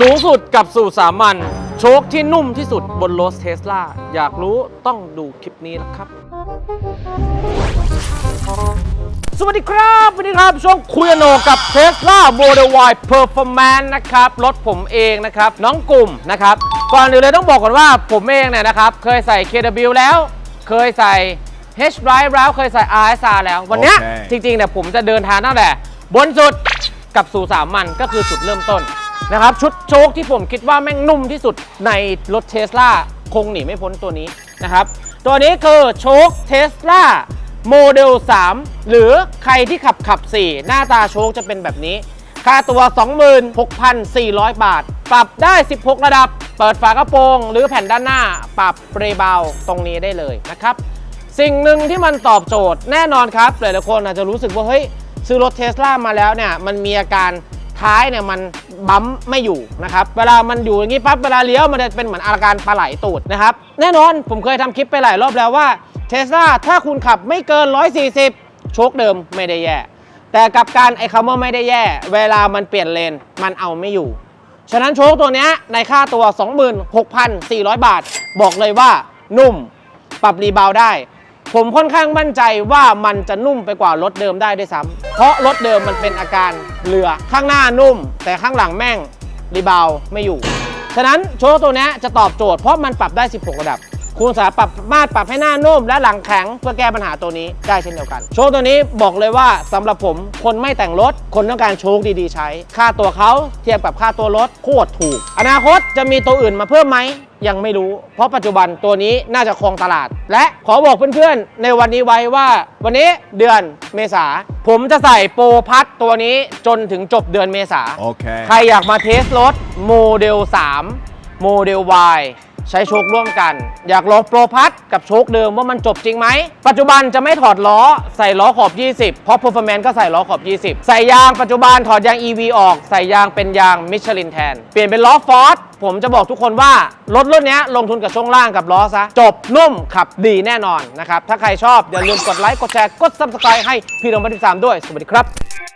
สูงสุดกับสู่สามัญโชคที่นุ่มที่สุดบนรถเทสลาอยากรู้ต้องดูคลิปนี้นะครับ สวัสดีครับวันนี้ครับช่วงคุยโนกับ Tesla Model Y Performance นะครับ รถผมเองนะครับ น้องกลุ่มนะครับ ก่อนอื่นเลยต้องบอกก่อนว่าผมเองเนี่ยนะครับ เคยใส่ KW แล้ว เคยใส่ H Drive แล้วเคยใส่ RSR แล้ว วันเนี้ยโอเค จริงๆเนี่ยผมจะเดินทางตั้งแต่บนสุดกับสู่สามัญก็คือจุดเริ่มต้น นะครับชุดโชคที่ผมคิดว่าแม่งนุ่มที่สุดในรถเทสลาคงหนีไม่พ้นตัวนี้นะครับ ตัวนี้คือโชคเทสลาโมเดล 3 หรือใครที่ขับขับ 4 หน้าตาโชคจะเป็นแบบนี้ ค่าตัว 26,400 บาท ปรับได้ 16 ระดับ เปิดฝากระโปรง หรือแผ่นด้านหน้า ปรับเบรเบาตรงนี้ได้เลยนะครับ สิ่งหนึ่งที่มันตอบโจทย์แน่นอนครับ หลายๆคนอาจจะรู้สึกว่า เฮ้ย ซื้อรถเทสลามาแล้วเนี่ย มันมีอาการ ท้ายเนี่ยมันบั๊มไม่อยู่นะครับ เวลามันอยู่อย่างนี้ปั๊บเวลาเลี้ยวมันจะเป็นเหมือนอาการปลาไหลตูดนะครับ แน่นอนผมเคยทำคลิปไปหลายรอบแล้วว่าเทสลาถ้าคุณขับไม่เกิน 140 โชคเดิมไม่ได้แย่ แต่กับการไอ้คำว่าไม่ได้แย่ เวลามันเปลี่ยนเลนมันเอาไม่อยู่ ฉะนั้นโชคตัวนี้ในค่าตัว 26,400 บาท บอกเลยว่านุ่ม ปรับรีบาวได้ ผมค่อนข้างมั่นใจว่ามันจะนุ่มไปกว่ารถเดิมได้ด้วยซ้ำเพราะรถเดิมมันเป็นอาการเรือข้างหน้านุ่ม แต่ข้างหลังแม่งรีบาวไม่อยู่ ฉะนั้นโชว์ตัวนี้จะตอบโจทย์เพราะมันปรับได้ 16 ระดับ คุณสามารถปรับมาตรปรับให้หน้านุ่มและหลังแข็งเพื่อแก้ปัญหาตัวนี้ได้เช่นเดียวกัน โชคตัวนี้บอกเลยว่าสำหรับผมคนไม่แต่งรถ คนต้องการโชคดีๆใช้ ค่าตัวเขาเทียบกับค่าตัวรถโคตรถูก อนาคตจะมีตัวอื่นมาเพิ่มไหมยังไม่รู้ เพราะปัจจุบันตัวนี้น่าจะครองตลาด และขอบอกเพื่อนๆ ในวันนี้ไว้ว่า วันนี้เดือนเมษา ผมจะใส่โปรพัทตัวนี้จนถึงจบเดือนเมษา Okay. ใครอยากมาเทสรถโมเดล 3 โมเดล Y ใช้โชคร่วมกัน อยากลองโปรพัทกับโชคเดิมว่ามันจบจริงไหม ปัจจุบันจะไม่ถอดล้อใส่ล้อขอบ 20 เพราะ Performance ก็ใส่ล้อขอบ 20 ใส่ยางปัจจุบันถอดยาง EV ออก ใส่ยางเป็นยางมิชลินแทน เปลี่ยนเป็นล้อฟอร์ดผมจะบอกทุกคนว่า รถรุ่นนี้ลงทุนกับช่วงล่างกับล้อซะ จบนุ่มขับดีแน่นอนนะครับ ถ้าใครชอบอย่าลืมกดไลค์กดแชร์กด Subscribe ให้พี่น้องบันทึกสามด้วย สวัสดีครับ